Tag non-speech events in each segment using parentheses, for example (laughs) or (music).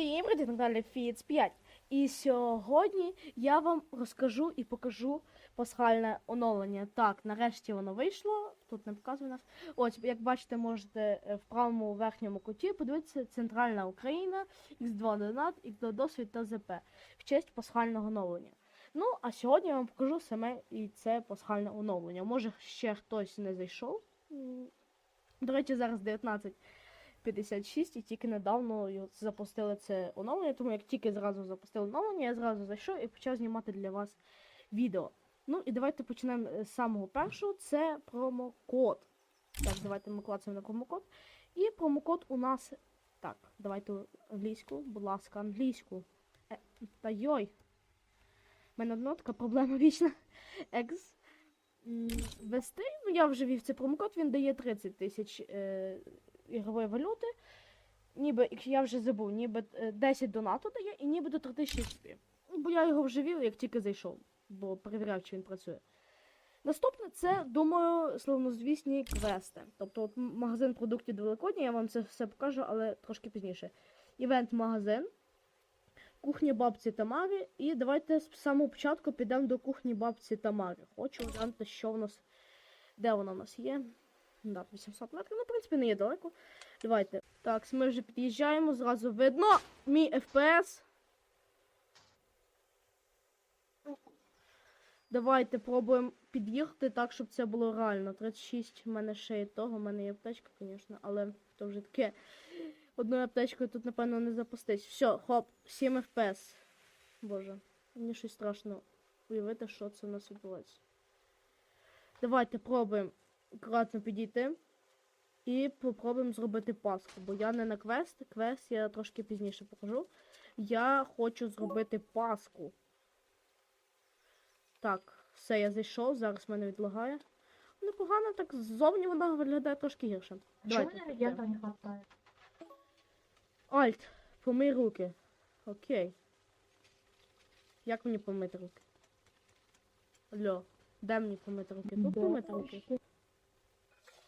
Всім привіт на каналі Фіц 5. І сьогодні я вам розкажу і покажу пасхальне оновлення. Так, нарешті воно вийшло. Тут не показує нас. Ось, як бачите, можете е, в правому верхньому куті подивитися Центральна Україна, X2 Донат, X2 Досвід та ЗП в честь пасхального оновлення. Ну, а сьогодні я вам покажу саме і це пасхальне оновлення. Може, ще хтось не зайшов. До речі, зараз 19. 56 і тільки недавно запустили це оновлення, тому як тільки зразу запустили оновлення, я зразу зайшов і почав знімати для вас відео. Ну і давайте почнемо з самого першого. Це промокод. Так, давайте ми клацаємо на промокод. І промокод у нас. Так, давайте англійську, будь ласка, англійську. Е, та йой. У мене одна така проблема вічна. Екс. Вести. Ну, я вже вів цей промокод, він дає 30 тисяч е, ігрової валюти. Ніби, я вже забув, ніби е, 10 донату дає і ніби до 3000 XP. Ну, Бо я його вже вів, як тільки зайшов, бо перевіряв, чи він працює. Наступне це, думаю, славнозвісні квести. Тобто от магазин продуктів до Великодня, я вам це все покажу, але трошки пізніше. Івент-магазин, кухня бабці Тамари. І давайте з самого початку підемо до кухні бабці Тамари. Хочу глянути, що в нас. Де вона в нас є? Да, 800 метрів, ну, в принципі, не є далеко. Давайте. Так, ми вже під'їжджаємо, зразу видно мій FPS. Давайте пробуємо під'їхати так, щоб це було реально. 36 в мене ще є того, в мене є аптечка, звісно, але то вже таке. Одною аптечкою тут, напевно, не запустись. Все, хоп, 7 FPS. Боже, мені щось страшно уявити, що це в нас відбувається. Давайте пробуємо акуратно підійти. І попробуємо зробити паску, бо я не на квест. Квест я трошки пізніше покажу. Я хочу зробити паску. Так, все, я зайшов, зараз мене відлагає. Непогано, так ззовні вона виглядає трошки гірше. Давайте. мне регента не хватает? Альт, помий руки. Окей. Як мені помити руки? Алло, де мені помити руки? Тут помити руки?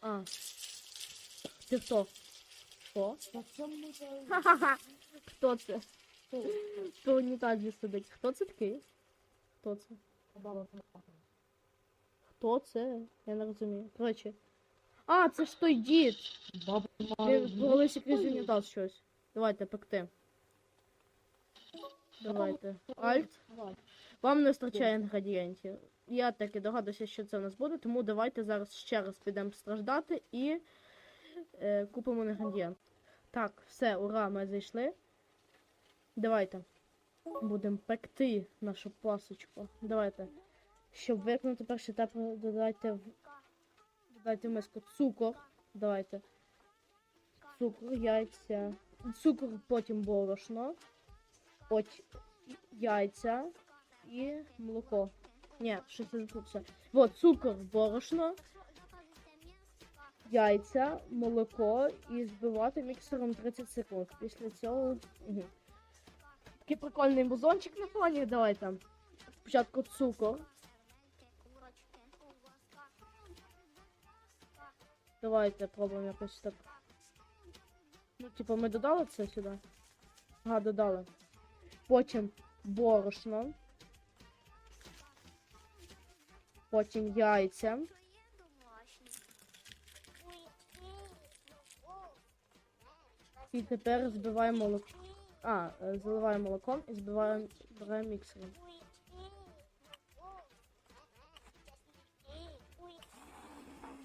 А. Ти хто? Що? Ха-ха-ха. (laughs) Хто це? Хто в унітазі сидить? Хто це такий? Хто це? Хто це? Я не розумію. Коротше. А, це ж той дід! Він провалився крізь унітаз щось. Давайте пекти. Давайте. Альт. Вам не вистачає інгредієнтів. Я так і догадуюся, що це в нас буде, тому давайте зараз ще раз підемо страждати і е, купимо інгредієнт. Так, все, ура, ми зайшли. Давайте. Будемо пекти нашу пасочку. Давайте. Щоб виконати перший етап, додайте в. Додайте в миску цукор. Давайте. Цукор, яйця. Цукор, потім борошно. Потім яйця і молоко. Ні, щось. Вот, цукор, борошно, яйця, молоко і збивати міксером 30 секунд. Після цього. Угу. Такий прикольний музончик на фоні. Давайте. Спочатку цукор. Давайте пробуємо якось так. Ну, типу, ми додали це сюди. Ага, додали. Потім борошно. Потім яйця. І тепер збиваємо молоко. А, е, заливаємо молоком і збиваємо міксером.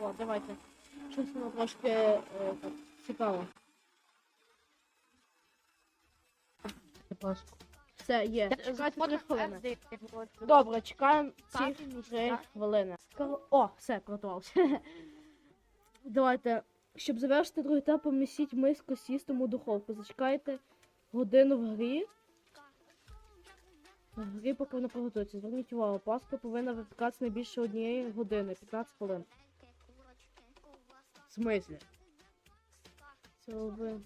О, давайте. Щось воно трошки е, цікаво. Все, є. Хвилини. Добре, чекаємо ці три хвилини. О, все, приготувався. Давайте, щоб завершити другий етап, помістіть миску з тістом у духовку. Зачекайте годину в грі. В грі, поки вона приготується. Зверніть увагу, паска повинна випікатися не більше однієї години, 15 хвилин. В смислі? Це ви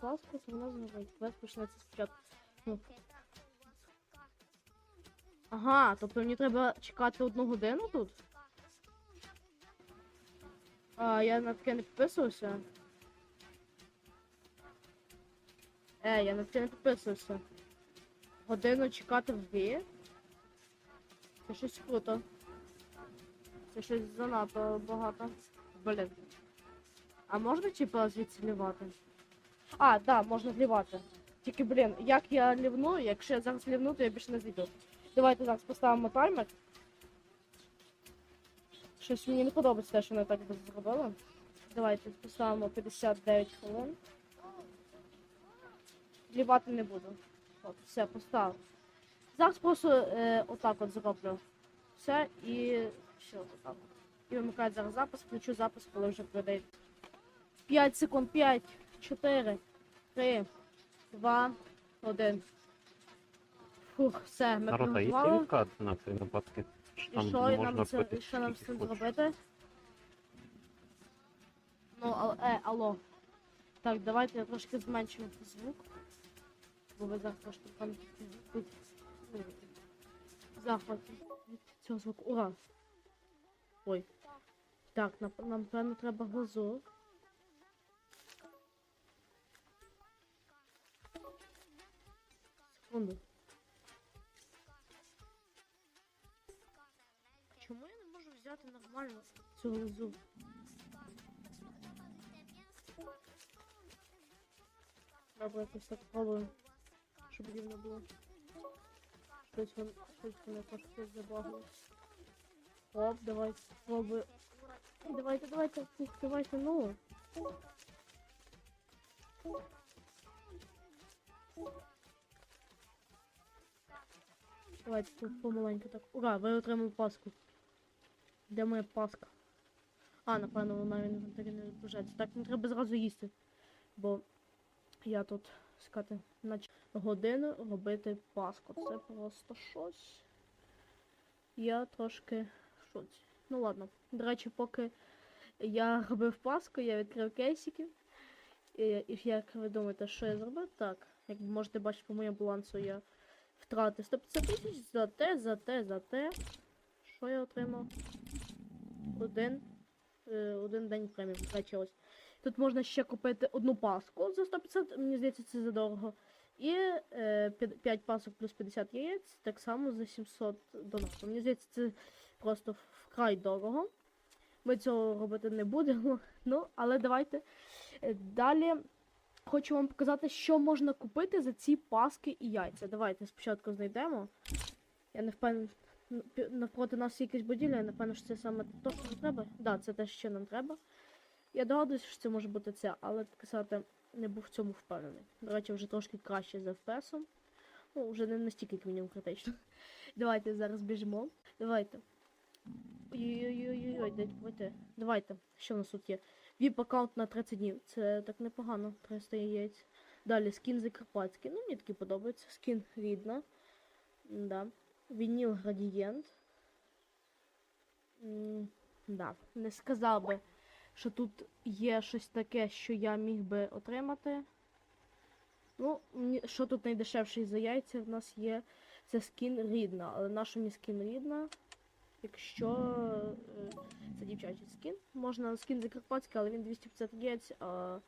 паску, то вона згорить. Квест почнеться спочатку. Ага, тобто мені треба чекати одну годину тут? А, я на таке не підписувався. Е, я на це не підписувався. Годину чекати в грі? Це щось круто. Це щось занадто багато. Блін. А можна типа звідси лівати? А, да, можна лівати. Тільки, блін, як я лівну, якщо я зараз лівну, то я більше не зійду. Давайте зараз поставимо таймер. Щось мені не подобається те, що вони так зробили. Давайте поставимо 59 хвилин. Лівати не буду. От, все, поставив. Зараз просто е, отак от зроблю. Все і все, отак. І вимикаю зараз запис, включу запис, коли вже прийде. 5 секунд, 5, 4, 3, 2, 1. Фух, все, ми Народ, а є приготували. сімка на цей випадки? Що І там що не нам це, пити і що нам з скільки цим хочеш? зробити? Ну, ал, е, алло. Так, давайте я трошки зменшимо звук. Бо ви зараз трошки там тут ну, захват від цього звуку. Ура! Ой. Так, нап- нам певно треба глазур. Секунду. Чому я не можу взяти нормально цю глазур? Треба якось так пробую, щоб рівно було. Щось вон, щось воно трошки забагалось. Оп, давайте спробую. Давайте, давайте, давайте, ну. Давайте тут помаленьку так. Ура, ви отримали паску. Де моя паска? А, напевно, вона в інвентарі не відображається. Так, не треба зразу їсти. Бо я тут сказати, нач... годину робити паску. Це просто щось. Я трошки шоці. Ну ладно. До речі, поки я робив паску, я відкрив кейсики. І як ви думаєте, що я зробив? Так. Як можете бачити по моєму балансу, я втратив 150 тисяч за те, за те, за те. Що я отримав? Один. е, один день преміум. До речі, ось. Тут можна ще купити одну паску за 150, мені здається, це задорого. І е, 5 пасок плюс 50 яєць, так само за 700 донатів. Мені здається, це просто вкрай дорого. Ми цього робити не будемо. (laughs) Ну, але давайте. Е, Далі хочу вам показати, що можна купити за ці паски і яйця. Давайте спочатку знайдемо. Я не впевнений. Навпроти нас є якась будівля, я не впевнена, що це саме те, що нам треба. Так, да, це те, що нам треба. Я догадуюся, що це може бути це, але казати не був в цьому впевнений. До речі, вже трошки краще за FPS. Ну, вже не настільки як мінімум критично. (laughs) Давайте зараз біжимо. Давайте. Ой-ой-ой, дайте давайте. Давайте. Що в нас тут є? Віп аккаунт на 30 днів. Це так непогано. 300 яєць. Далі скін закарпатський. Ну, мені такий подобається. Скін рідна. Да. Вініл градієнт. Да. Не сказав би що тут є щось таке, що я міг би отримати. Ну, що тут найдешевший за яйця в нас є. Це скін рідна. Але наша мені скін рідна. Якщо е, це дівчачий скін. Можна скін закарпатський, але він 250 яєць. А...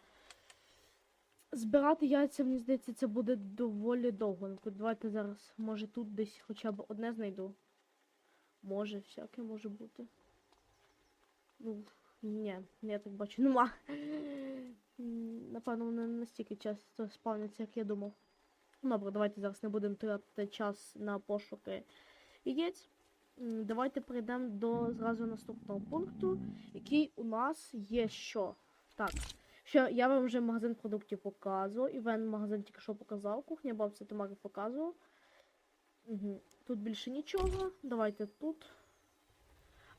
Збирати яйця, мені здається, це буде доволі довго. Ну, Давайте зараз, може, тут десь хоча б одне знайду. Може, всяке може бути. Ну, ні, я так бачу, нема. Напевно, вони не настільки часто спавняться, як я думав. Ну, Добре, давайте зараз не будемо тратити час на пошуки яєць. Давайте перейдемо до зразу наступного пункту, який у нас є що. Так, що я вам вже магазин продуктів показував. Івен магазин тільки що показав. Кухня бабця Тамари показував. Угу. Тут більше нічого. Давайте тут.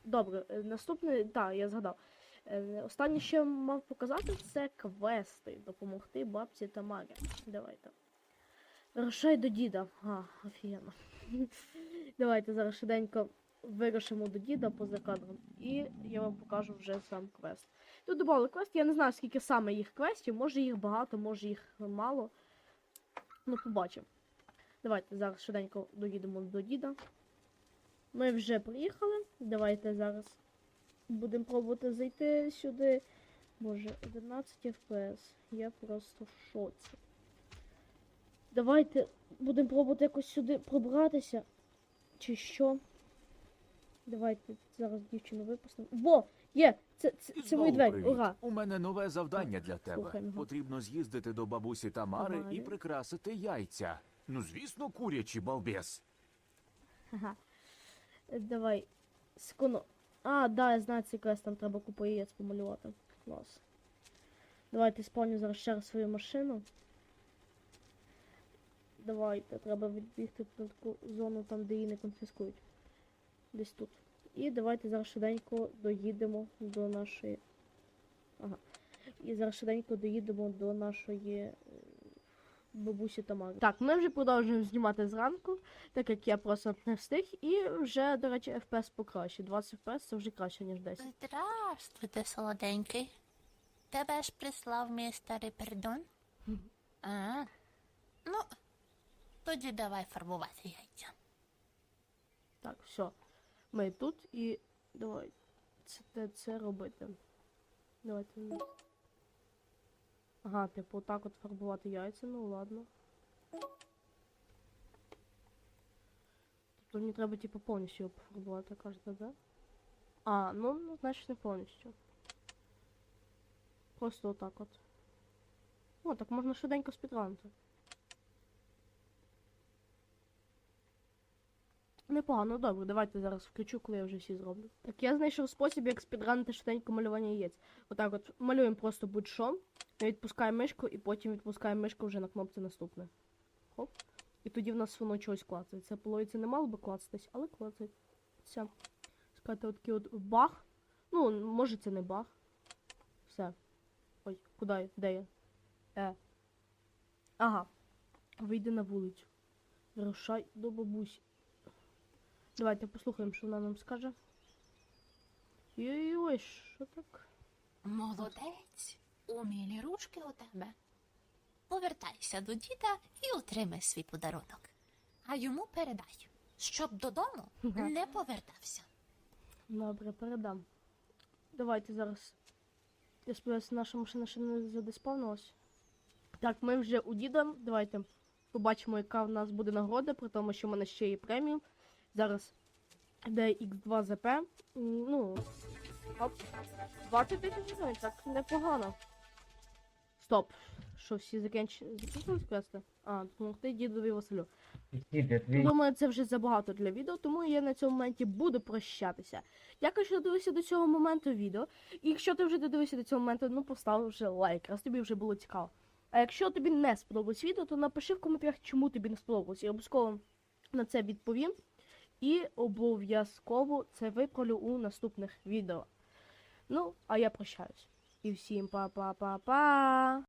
Добре, е, наступне, так, я згадав. Е, Останнє, що я мав показати, це квести. Допомогти бабці Тамарі. Давайте. Грошей до діда. А, офігенно. (laughs) Давайте зараз швиденько вирушимо до діда поза кадром. І я вам покажу вже сам квест. Тут додали квест, я не знаю, скільки саме їх квестів, може їх багато, може їх мало. Ну, побачимо. Давайте зараз швиденько доїдемо до діда. Ми вже приїхали. Давайте зараз будемо пробувати зайти сюди. Боже, 11 FPS. Я просто в шоці. Давайте будемо пробувати якось сюди пробратися. Чи що? Давайте зараз дівчину випустимо. Во! Є! Це, це, це мої двері. Ура! У мене нове завдання для тебе. Слухаємо. Потрібно з'їздити до бабусі Тамари Тамари. і прикрасити яйця. Ну, звісно, курячі балбес. Ага. Давай. Секунду. А, да, я знаю цей квест, там треба купу яєць помалювати. Клас. Давайте сповню зараз ще раз свою машину. Давайте, треба відбігти на таку зону там, де її не конфіскують. Десь тут. І давайте зараз швиденько доїдемо до нашої. Ага. І зараз швиденько доїдемо до нашої е, бабусі Тамари. Так, ми вже продовжуємо знімати зранку, так як я просто не встиг, і вже, до речі, FPS покраще. 20 FPS це вже краще, ніж 10. Здравствуйте, солоденький. Тебе ж прислав мій старий пердон? А, ну, тоді давай фарбувати яйця. Так, все. Ми тут і давай це, це, робити. Давайте. Ага, типу, отак от фарбувати яйця, ну ладно. Тобто мені треба, типу, повністю його пофарбувати, кажете, да? А, ну, ну, значить не повністю. Просто отак от. О, так можна швиденько спідранити. Непогано, добре, давайте зараз включу, коли я вже всі зроблю. Так, я знайшов спосіб, як спідранити швиденько малювання яєць. Отак от малюємо просто будь-що, відпускаємо мишку і потім відпускаємо мишку вже на кнопці наступне. Хоп. І тоді в нас воно чогось клацає. Це половиці не мало би клацатись, але клацає. Все. Скажете, от такий от бах. Ну, може це не бах. Все. Ой, куди я? Де я? Е. Ага. Вийди на вулицю. Рушай до бабусі. Давайте послухаємо, що вона нам скаже. Ой-ой, що так? Молодець, умілі ручки у тебе. Повертайся до діда і отримай свій подарунок. А йому передай, щоб додому не повертався. Добре, передам. Давайте зараз. Я сподіваюся, наша машина ще не задеспавнилась. Так, ми вже у діда. Давайте побачимо, яка в нас буде нагорода, при тому, що в мене ще є преміум. Зараз DX2 ЗП. М, Ну. Оп. 20 тисяч гривень, так непогано. Стоп. Що всі закінчили? Закінчили квести? А, допомогти дідові Василю. Думаю, це вже забагато для відео, тому я на цьому моменті буду прощатися. Дякую, що додивився до цього моменту відео. І якщо ти вже додивився до цього моменту, ну постав вже лайк, раз тобі вже було цікаво. А якщо тобі не сподобалось відео, то напиши в коментарях, чому тобі не сподобалось. Я обов'язково на це відповім. І обов'язково це виправлю у наступних відео. Ну, а я прощаюсь. І всім па-па-па-па!